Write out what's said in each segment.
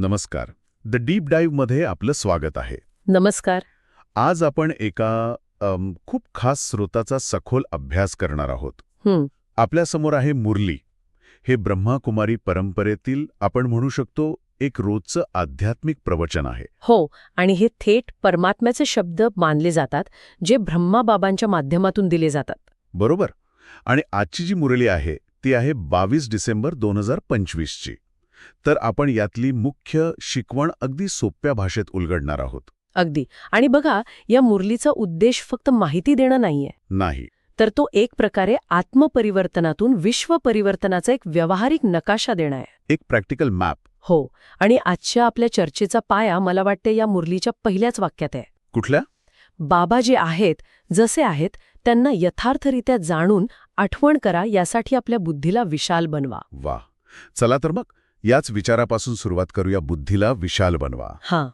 नमस्कार. द डीपमध्ये आपलं स्वागत आहे. नमस्कार. आज आपण एका अम, खूप खास स्रोताचा सखोल अभ्यास करणार आहोत. हं, आपल्यासमोर आहे मुरली. हे ब्रह्माकुमारी परंपरेतील आपण म्हणू शकतो एक रोजचं आध्यात्मिक प्रवचन आहे. हो आणि हे थेट परमात्म्याचे शब्द मानले जातात जे ब्रह्माबाबांच्या माध्यमातून दिले जातात. बरोबर. आणि आजची जी मुरली आहे ती आहे बावीस डिसेंबर दोन हजार पंचवीसची. तर आपण यातली मुख्य शिकवण अगदी सोप्या भाषेत उलगडणार आहोत. अगदी. आणि बघा या मुरलीचा उद्देश फक्त माहिती देणं नाहीये. नाही. तर तो एक प्रकारे आत्मपरिवर्तनातून विश्व परिवर्तनाचा एक व्यावहारिक नकाशा देणं आहे एक प्रॅक्टिकल मॅप. हो. आणि आजच्या आपल्या चर्चेचा पाया मला वाटते या मुरलीच्या पहिल्याच वाक्यात आहे. कुठल्या? बाबा जे आहेत जसे आहेत त्यांना यथार्थरित्या जाणून आठवण करा यासाठी आपल्या बुद्धीला विशाल बनवा. वा चला तर मग याच विचारापासून सुरुवात करूया बुद्धीला विशाल बनवा. हां.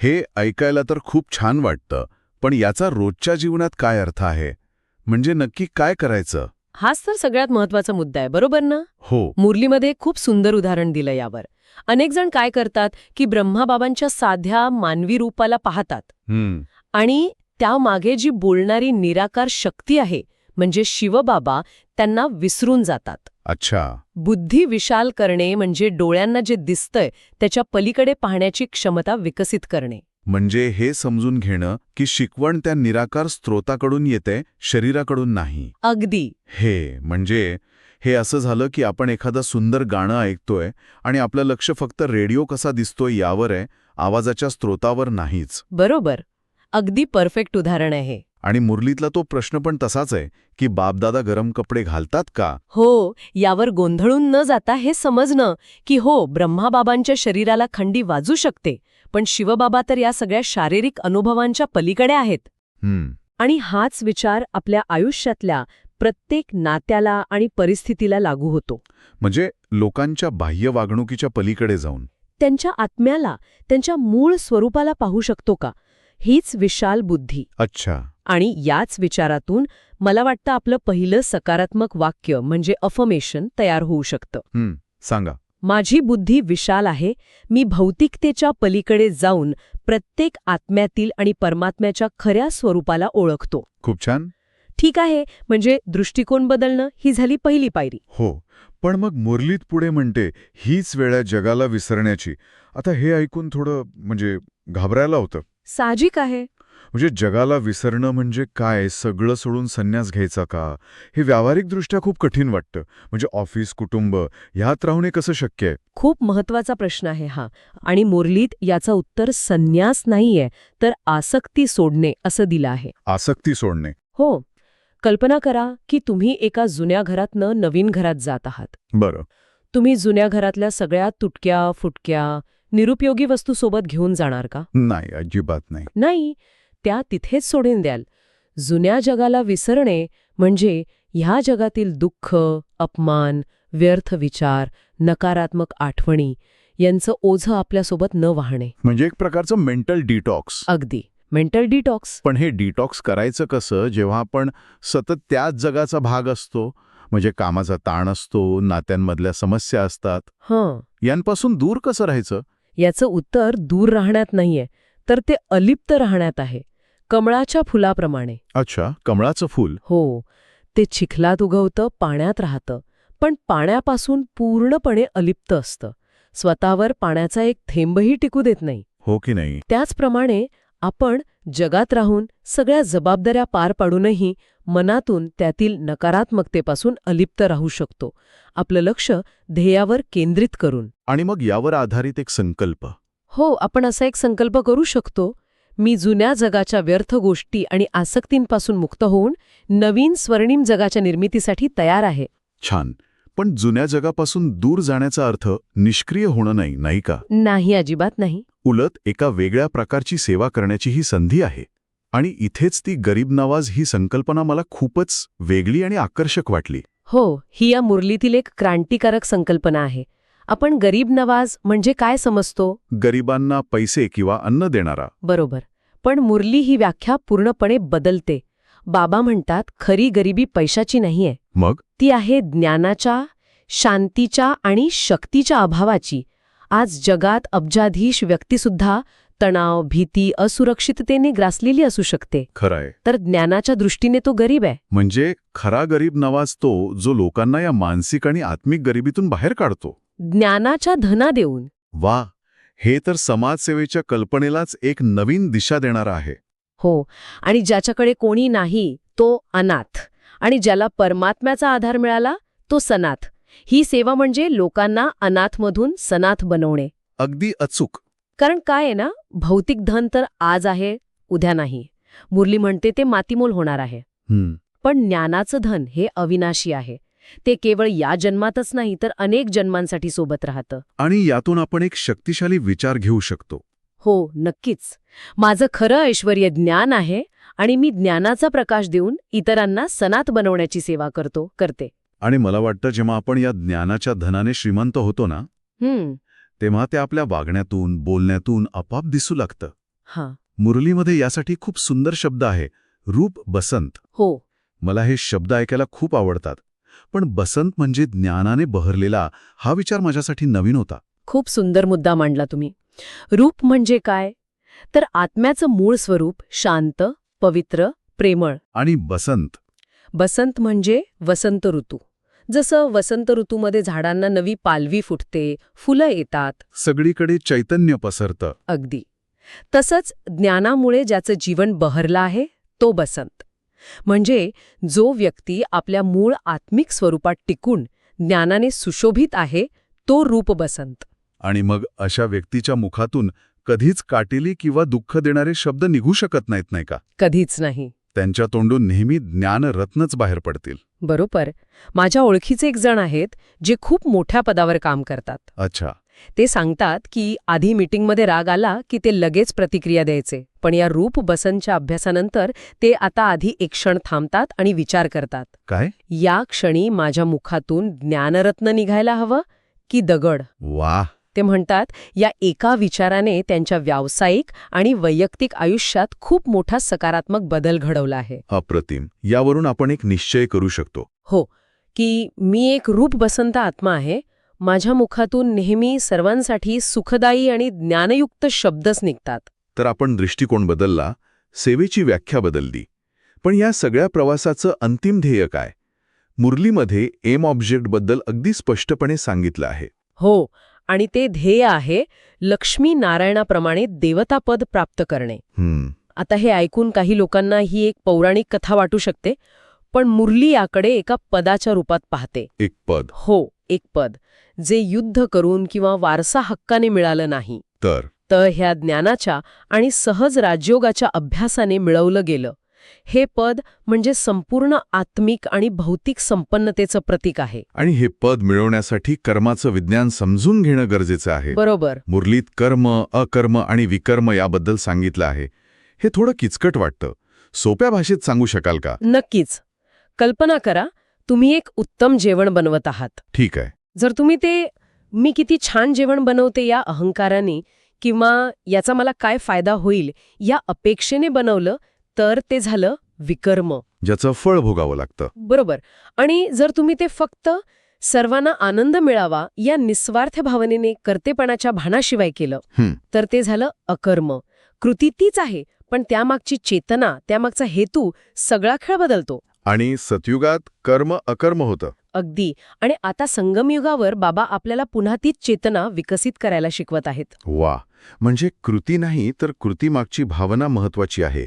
हे ऐकायला तर खूप छान वाटतं पण याचा रोजच्या जीवनात काय अर्थ आहे? म्हणजे नक्की काय करायचं? हाच तर सगळ्यात महत्त्वाचा मुद्दा आहे बरोबर ना? हो. मुरलीमध्ये खूप सुंदर उदाहरण दिलं यावर. अनेक जण काय करतात की ब्रह्माबाबांच्या साध्या मानवी रूपाला पाहतात. आणि त्यामागे जी बोलणारी निराकार शक्ती आहे म्हणजे शिवबाबा त्यांना विसरून जातात. अच्छा. बुद्धी विशाल करणे म्हणजे डोळ्यांना जे दिसतंय त्याच्या पलीकडे पाहण्याची क्षमता विकसित करणे. म्हणजे हे समजून घेणं की शिकवण त्या निराकार स्त्रोताकडून येते शरीराकडून नाही. अगदी. हे म्हणजे हे असं झालं की आपण एखादं सुंदर गाणं ऐकतोय आणि आपलं लक्ष फक्त रेडिओ कसा दिसतोय यावर आहे आवाजाच्या स्त्रोतावर नाहीच. बरोबर. अगदी परफेक्ट उदाहरण आहे हे. आणि मुरलीतला तो प्रश्न पण तसाच आहे की बापदादा गरम कपडे घालतात का? हो यावर गोंधळून न जाता हे समजणं की हो ब्रह्माबाबांच्या शरीराला खंडी वाजू शकते पण शिवबाबा तर या सगळ्या शारीरिक अनुभवांच्या पलीकडे आहेत. हम्म. आणि हाच विचार आपल्या आयुष्यातल्या प्रत्येक नात्याला आणि परिस्थितीला लागू होतो. म्हणजे लोकांच्या बाह्य वागणुकीच्या पलीकडे जाऊन. त्यांच्या आत्म्याला त्यांच्या मूळ स्वरूपाला पाहू शकतो का? हीच विशाल बुद्धी. अच्छा. आणि याच विचारातून मला वाटतं आपलं पहिलं सकारात्मक वाक्य म्हणजे अफर्मेशन तयार होऊ शकतं. सांगा. माझी बुद्धी विशाल आहे मी भौतिकतेच्या पलीकडे जाऊन प्रत्येक आत्म्यातील आणि परमात्म्याच्या खऱ्या स्वरूपाला ओळखतो. खूप छान. ठीक आहे म्हणजे दृष्टिकोन बदलणं ही झाली पहिली पायरी. हो पण मग मुरलीत पुढे म्हणते हीच वेळ जगाला विसरण्याची. आता हे ऐकून थोडं म्हणजे घाबरायला होतं. साहजिक आहे. म्हणजे जगाला विसरणं म्हणजे काय? सगळं सोडून संन्यास घ्यायचा का? हे व्यावहारिकदृष्ट्या खूप कठीण वाटतं. म्हणजे ऑफिस कुटुंब ह्यात राहून कसं शक्य आहे? खूप महत्त्वाचा प्रश्न आहे हा. आणि मुरलीत याचं उत्तर संन्यास नाहीये तर आसक्ती सोडणे असं दिलं आहे. आसक्ती सोडणे. हो. कल्पना करा की तुम्ही एका जुन्या घरातनं नवीन घरात जात आहात. बरं. तुम्ही जुन्या घरातल्या सगळ्या तुटक्या फुटक्या निरुपयोगी वस्तू सोबत घेऊन जाणार का? नाही अजिबात नाही. नाही त्या तिथेच सोडून द्याल. जुन्या जगाला विसरणे म्हणजे ह्या जगातील दुःख अपमान व्यर्थ विचार नकारात्मक आठवणी यांचं ओझं आपल्यासोबत न वाहणे. म्हणजे एक प्रकारचं मेंटल डिटॉक्स अगदी. मेंटल डिटॉक्स पण हे डिटॉक्स करायचं कसं? जेव्हा आपण सतत त्याच जगाचा भाग असतो म्हणजे कामाचा ताण असतो नात्यांमधल्या समस्या असतात हं. यांपासून दूर कसं राहायचं? याचं उत्तर दूर राहण्यात नाहीये तर ते अलिप्त राहण्यात आहे कमळाच्या फुलाप्रमाणे. अच्छा कमळाचं फूल. हो ते चिखलात उगवतं पाण्यात राहतं पण पाण्यापासून पूर्णपणे अलिप्त असतं. स्वतःवर पाण्याचा एक थेंबही टिकू देत नाही. हो की नाही? त्याचप्रमाणे आपण जगात राहून सगळ्या जबाबदाऱ्या पार पाडूनही मनातून त्यातील नकारात्मकतेपासून अलिप्त राहू शकतो. आपलं लक्ष ध्येयावर केंद्रित करून. आणि मग यावर आधारित एक संकल्प. हो आपण असा एक संकल्प करू शकतो. मी जुन्या जगाच्या व्यर्थ गोष्टी आणि आसक्तींपासून मुक्त होऊन नवीन स्वर्णिम जगाच्या निर्मितीसाठी तयार आहे. छान. पण जुन्या जगापासून दूर जाण्याचा अर्थ निष्क्रिय होणं नाही नाही का? नाही अजिबात नाही. उलट एका वेगळ्या प्रकारची सेवा करण्याची ही संधी आहे. आणि इथेच ती गरीब नवाज ही संकल्पना मला खूपच वेगळी आणि आकर्षक वाटली. हो ही या मुरलीतील एक क्रांतिकारक संकल्पना आहे. आपण गरीब नवाज म्हणजे काय समजतो? गरिबांना पैसे किंवा अन्न देणारा. बरोबर. पण मुरली ही व्याख्या पूर्णपणे बदलते. बाबा म्हणतात खरी गरिबी पैशाची नाहीये. मग? ती आहे ज्ञानाच्या शांतीच्या आणि शक्तीच्या अभावाची. आज जगात अब्जाधीश व्यक्तीसुद्धा तणाव भीती असुरक्षिततेने ग्रासलेली असू शकते. खरंय. तर ज्ञानाच्या दृष्टीने तो गरीब आहे. म्हणजे खरा गरीब नवाज तो जो लोकांना या मानसिक आणि आत्मिक गरिबीतून बाहेर काढतो. ज्ञानाच्या धना देऊन. वा हे तर समाजसेवेच्या कल्पनेलाच एक नवीन दिशा देणारा आहे. हो आणि ज्याच्याकडे कोणी नाही तो अनाथ. आणि ज्याला परमात्म्याचा आधार मिळाला तो सनाथ. ही सेवा म्हणजे लोकांना अनाथमधून सनाथ बनवणे. अगदी अचूक. कारण काय आहे ना भौतिक धन तर आज आहे उद्या नाही. मुरली म्हणते ते मातीमोल होणार आहे. पण ज्ञानाचं धन हे अविनाशी आहे. ते केवळ या जन्मातच नाही तर अनेक जन्मांसाठी सोबत राहतं. आणि यातून आपण एक शक्तिशाली विचार घेऊ शकतो. हो नक्कीच. माझं खरं ऐश्वर्य ज्ञान आहे आणि मी ज्ञानाचा प्रकाश देऊन इतरांना सनात बनवण्याची सेवा करतो करते. आणि मला वाटतं जेव्हा आपण या ज्ञानाच्या धनाने श्रीमंत होतो ना हम्म. तेव्हा ते आपल्या वागण्यातून बोलण्यातून आपाप दिसू लागतं. हां. मुरलीमध्ये यासाठी खूप सुंदर शब्द आहे रूप बसंत. हो. मला हे शब्द ऐकायला खूप आवडतात. पण बसंत म्हणजे ज्ञानाने बहरलेला हा विचार माझ्यासाठी नवीन होता. खूप सुंदर मुद्दा मांडला तुम्ही. रूप म्हणजे काय? तर आत्म्याचं मूळ स्वरूप शांत पवित्र प्रेमळ. आणि बसंत बसंत म्हणजे वसंत ऋतू. जसं वसंत ऋतूमध्ये झाडांना नवी पालवी फुटते फुलं येतात. सगळीकडे चैतन्य पसरतं. अगदी. तसंच ज्ञानामुळे ज्याचं जीवन बहरलं आहे तो बसंत. म्हणजे जो व्यक्ती आपल्या मूळ आत्मिक स्वरूपात टिकून ज्ञानाने सुशोभित आहे तो रूप बसंत. आणि मग अशा व्यक्तीच्या मुखातून कधीच काटेली किंवा दुःख देणारे शब्द निघू शकत नाहीत नाही का? कधीच नाही. त्यांच्या तोंडून नेहमी ज्ञानरत्नच बाहेर पडतील. बरोबर. माझ्या ओळखीचे एक जण आहेत जे खूप मोठ्या पदावर काम करतात. अच्छा. ते सांगतात की आधी मीटिंगमध्ये राग आला की ते लगेच प्रतिक्रिया द्यायचे पण या रूप बसंतच्या अभ्यासानंतर ते आता आधी एक क्षण थांबतात आणि विचार करतात. काय? या क्षणी माझ्या मुखातून ज्ञानरत्न निघायला हवं की दगड? वा ते म्हणतात या एका विचाराने त्यांच्या व्यावसायिक आणि वैयक्तिक आयुष्यात खूप मोठा सकारात्मक बदल घडवला आहे. अप्रतिम यावरून आपण एक निश्चय करू शकतो. हो की मी एक रूप बसंत आत्मा आहे माझ्या मुखातून नेहमी सर्वांसाठी सुखदायी आणि ज्ञानयुक्त शब्दच निघतात. तर आपण दृष्टिकोन बदलला सेवेची व्याख्या बदलली. पण या सगळ्या प्रवासाचं अंतिम ध्येय काय? मुरलीमध्ये एम ऑब्जेक्टबद्दल अगदी स्पष्टपणे सांगितलं आहे. हो आणि ते ध्येय आहे लक्ष्मी नारायणाप्रमाणे देवतापद प्राप्त करणे. आता हे ऐकून काही लोकांना ही एक पौराणिक कथा वाटू शकते पण मुरली याकडे एका पदाच्या रूपात पाहते. एक पद. हो एक पद. जे युद्ध करून किंवा वारसा हक्काने मिळालं नाही. तर? तर ह्या ज्ञानाच्या आणि सहज राजयोगाच्या अभ्यासाने मिळवलं गेलं. हे पद म्हणजे संपूर्ण आत्मिक आणि भौतिक संपन्नतेचं प्रतीक आहे. आणि हे पद मिळवण्यासाठी कर्माचं विज्ञान समजून घेणं गरजेचं आहे. बरोबर. मुरलीत कर्म अकर्म आणि विकर्म याबद्दल सांगितलं आहे. हे थोडं किचकट वाटतं. सोप्या भाषेत सांगू शकाल का? नक्कीच. कल्पना करा तुम्ही एक उत्तम जेवण बनवत आहात. ठीक आहे. जर तुम्ही ते मी किती छान जेवण बनवते या अहंकाराने किंवा याचा मला काय फायदा होईल या अपेक्षेने बनवलं तर ते झालं विकर्म. ज्याचं फळ भोगावं लागतं. बरोबर. आणि जर तुम्ही ते फक्त सर्वांना आनंद मिळावा या निस्वार्थ भावनेने कर्तेपणाच्या भानाशिवाय केलं. तर ते झालं अकर्म. कृती तीच आहे पण त्यामागची चेतना त्यामागचा हेतू सगळा खेळ बदलतो. आणि सतयुगात कर्म अकर्म होतं. अगदी. आणि आता संगमयुगावर बाबा आपल्याला पुन्हा तीच चेतना विकसित करायला शिकवत आहेत. वा. म्हणजे कृती नाही तर कृतीमागची भावना महत्वाची आहे.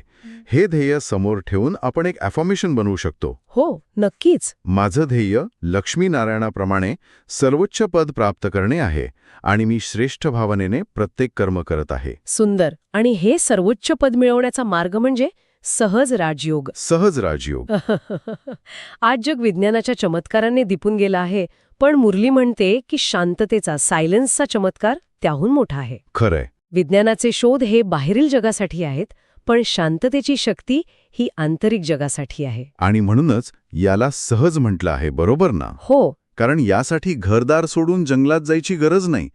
हे ध्येय समोर ठेवून आपण एक अफॉर्मेशन बनवू शकतो. हो नक्कीच. माझं ध्येय लक्ष्मीनारायणाप्रमाणे सर्वोच्च पद प्राप्त करणे आहे आणि मी श्रेष्ठ भावनेने प्रत्येक कर्म करत आहे. सुंदर. आणि हे सर्वोच्च पद मिळवण्याचा मार्ग म्हणजे सहज राजयोग. सहज राजयोग. आज जग विज्ञानाच्या चमत्काराने दिपून गेलं आहे पण मुरली म्हणते की शांततेचा सायलेन्सचा चमत्कार त्याहून मोठा आहे. खरंय. विज्ञानाचे शोध हे बाहेरील जगासाठी आहेत पण शांततेची शक्ती ही आंतरिक जगासाठी आहे. आणि म्हणूनच याला सहज म्हटलं आहे बरोबर ना? हो. कारण यासाठी घरदार सोडून जंगलात जायची गरज नाही.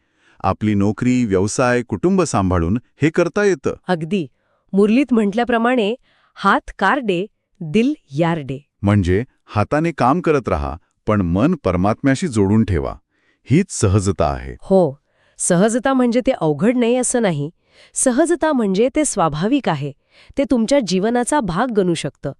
आपली नोकरी व्यवसाय कुटुंब सांभाळून हे करता येतं. अगदी. मुरलीत म्हटल्याप्रमाणे हात कारडे दिल यारडे. म्हणजे हाताने काम करत राहा पण मन परमात्म्याशी जोडून ठेवा. हीच सहजता आहे. हो. सहजता म्हणजे ते अवघड नाही असं नाही. सहजता म्हणजे ते स्वाभाविक आहे. ते तुमच्या जीवनाचा भाग बनू शकतं.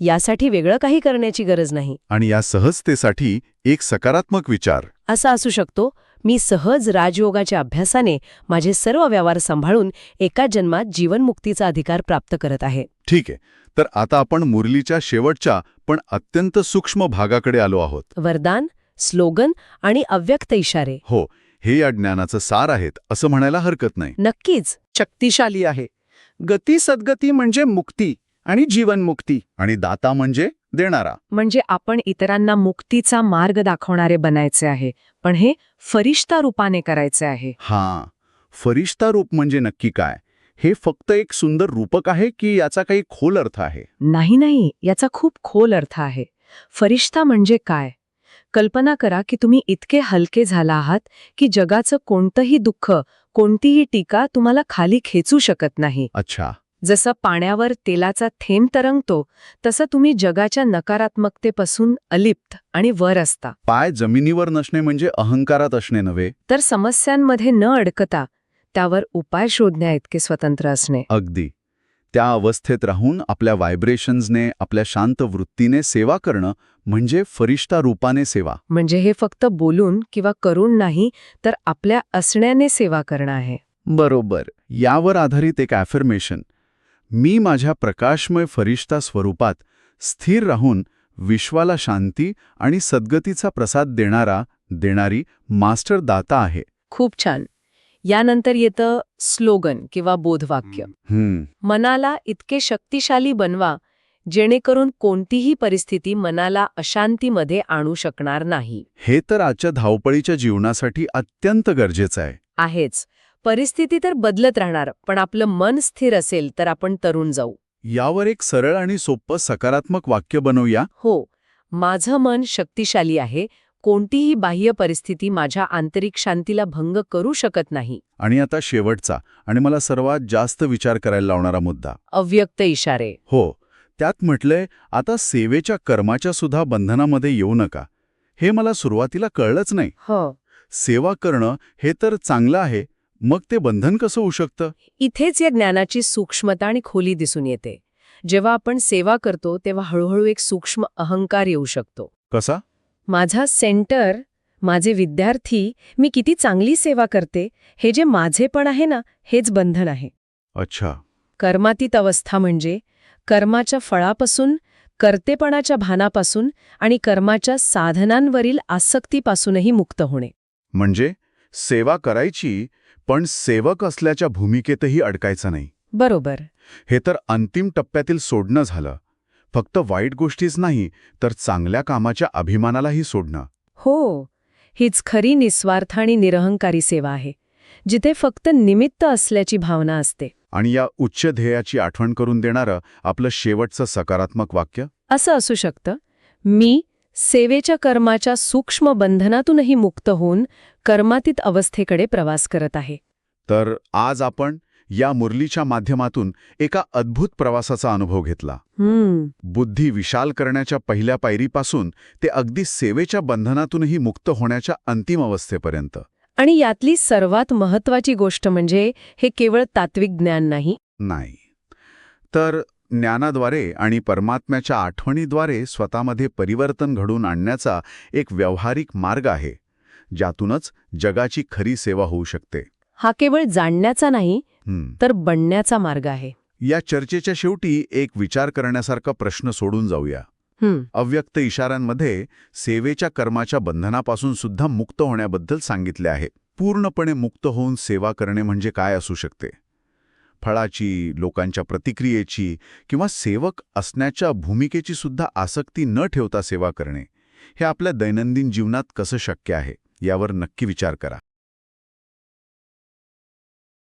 यासाठी वेगळं काही करण्याची गरज नाही. आणि या सहजतेसाठी एक सकारात्मक विचार. असा असू शकतो मी सहज राजयोगाच्या अभ्यासाने माझे सर्व व्यवहार सांभाळून एका जन्मात जीवनमुक्तीचा अधिकार प्राप्त करत आहे. ठीक आहे. तर आता आपण मुरलीच्या शेवटच्या पण अत्यंत सूक्ष्म भागाकडे आलो आहोत. वरदान स्लोगन आणि अव्यक्त इशारे. हो हे या ज्ञानाचं सार आहेत असं म्हणायला हरकत नाही. नक्कीच. शक्तिशाली आहे. गती सद्गती म्हणजे मुक्ती आणि जीवनमुक्ती आणि दाता म्हणजे देणारा. म्हणजे आपण इतरांना मुक्तीचा मार्ग दाखवणारे बनायचे आहे पण हे फरिश्ता रूपाने करायचे आहे. हां फरिश्ता रूप म्हणजे नक्की काय? हे फक्त एक सुंदर रूपक आहे की याचा काही खोल अर्थ आहे? नाही नाही याचा खूप खोल अर्थ आहे. फरिश्ता म्हणजे काय? कल्पना करा की तुम्ही इतके हलके झाला आहात की जगाचं कोणतंही दुःख कोणतीही टीका तुम्हाला खाली खेचू शकत नाही. अच्छा. जसं पाण्यावर तेलाचा थेंब तरंगतो तसं तुम्ही जगाच्या नकारात्मकतेपासून अलिप्त आणि वर असता. पाय जमिनीवर नसणे म्हणजे अहंकारात असणे नव्हे? तर समस्यांमध्ये न अडकता त्यावर उपाय शोधण्याइतके स्वतंत्र असणे. अगदी. त्या अवस्थेत राहून आपल्या व्हायब्रेशन्सने आपल्या शांत वृत्तीने सेवा करणं म्हणजे फरिश्ता रूपाने सेवा. म्हणजे हे फक्त बोलून किंवा करून नाही तर आपल्या असण्याने सेवा करणं आहे. बरोबर. यावर आधारित एक ॲफर्मेशन मी माझ्या प्रकाशमय फरिश्ता स्वरूपात स्थिर राहून विश्वाला शांती आणि सद्गतीचा प्रसाद देणारा देणारी मास्टर दाता आहे. खूप छान. यानंतर येतं स्लोगन किंवा बोधवाक्य. मनाला इतके शक्तिशाली बनवा जेणेकरून कोणतीही परिस्थिती मनाला अशांतीमध्ये आणू शकणार नाही. हे तर आजच्या धावपळीच्या जीवनासाठी अत्यंत गरजेचं आहे. आहेच. परिस्थिती तर बदलत राहणार पण आपलं मन स्थिर असेल तर आपण तरुण जाऊ. यावर एक सरळ आणि सोपं सकारात्मक वाक्य बनवूया. हो. माझं मन शक्तिशाली आहे कोणतीही बाह्य परिस्थिती माझ्या आंतरिक शांतीला भंग करू शकत नाही. आणि आता शेवटचा आणि मला सर्वात जास्त विचार करायला लावणारा मुद्दा. अव्यक्त इशारे. हो त्यात म्हटलंय आता सेवेच्या कर्माच्या सुद्धा बंधनामध्ये येऊ नका. हे मला सुरुवातीला कळलंच नाही. हो. सेवा करणं हे तर चांगलं आहे मग ते बंधन कसं होऊ शकतं? इथेच या ज्ञानाची सूक्ष्मता आणि खोली दिसून येते. जेव्हा आपण सेवा करतो तेव्हा हळूहळू एक सूक्ष्म अहंकार येऊ शकतो. कसा? माझा सेंटर माझे विद्यार्थी मी किती चांगली सेवा करते हे जे माझेपण आहे ना हेच बंधन आहे. अच्छा. कर्मातीत अवस्था म्हणजे कर्माच्या फळापासून कर्तेपणाच्या भानापासून आणि कर्माच्या साधनांवरील आसक्तीपासूनही मुक्त होणे. म्हणजे सेवा करायची पण सेवक असल्याच्या भूमिकेतही अडकायचं नाही. बरोबर. हे तर अंतिम टप्प्यातील सोडणं झालं. फक्त वाईट गोष्टीच नाही तर चांगल्या कामाच्या अभिमानालाही सोडणं. हो हीच खरी निस्वार्थ आणि निरहंकारी सेवा आहे जिथे फक्त निमित्त असल्याची भावना असते. आणि या उच्च ध्येयाची आठवण करून देणारं आपलं शेवटचं सकारात्मक वाक्य? असं असू शकतं मी सेवेच्या कर्माच्या सूक्ष्म बंधनातूनही मुक्त होऊन कर्मातीत अवस्थेकडे प्रवास करत आहे. तर आज आपण या मुरलीच्या माध्यमातून एका अद्भुत प्रवासाचा अनुभव घेतला. बुद्धी विशाल करण्याच्या पहिल्या पायरीपासून ते अगदी सेवेच्या बंधनातूनही मुक्त होण्याच्या अंतिम अवस्थेपर्यंत. आणि यातली सर्वात महत्वाची गोष्ट म्हणजे हे केवळ तात्विक ज्ञान नाही. नाही. तर ज्ञानाद्वारे आणि परमात्म्याच्या आठवणीद्वारे स्वतःमध्ये परिवर्तन घडून आणण्याचा एक व्यावहारिक मार्ग आहे ज्यातूनच जगाची खरी सेवा होऊ शकते. हा केवळ जाणण्याचा नाही. तर बनण्याचा मार्ग आहे. या चर्चेच्या शेवटी एक विचार करण्यासारखा प्रश्न सोडून जाऊया. अव्यक्त इशाऱ्यांमध्ये सेवेच्या कर्माच्या बंधनापासून सुद्धा मुक्त होण्याबद्दल सांगितले आहे. पूर्णपणे मुक्त होऊन सेवा करणे म्हणजे काय असू शकते? फळाची लोकांच्या प्रतिक्रियेची किंवा सेवक असण्याच्या भूमिकेची सुद्धा आसक्ती न ठेवता सेवा करणे हे आपल्या दैनंदिन जीवनात कसं शक्य आहे यावर नक्की विचार करा.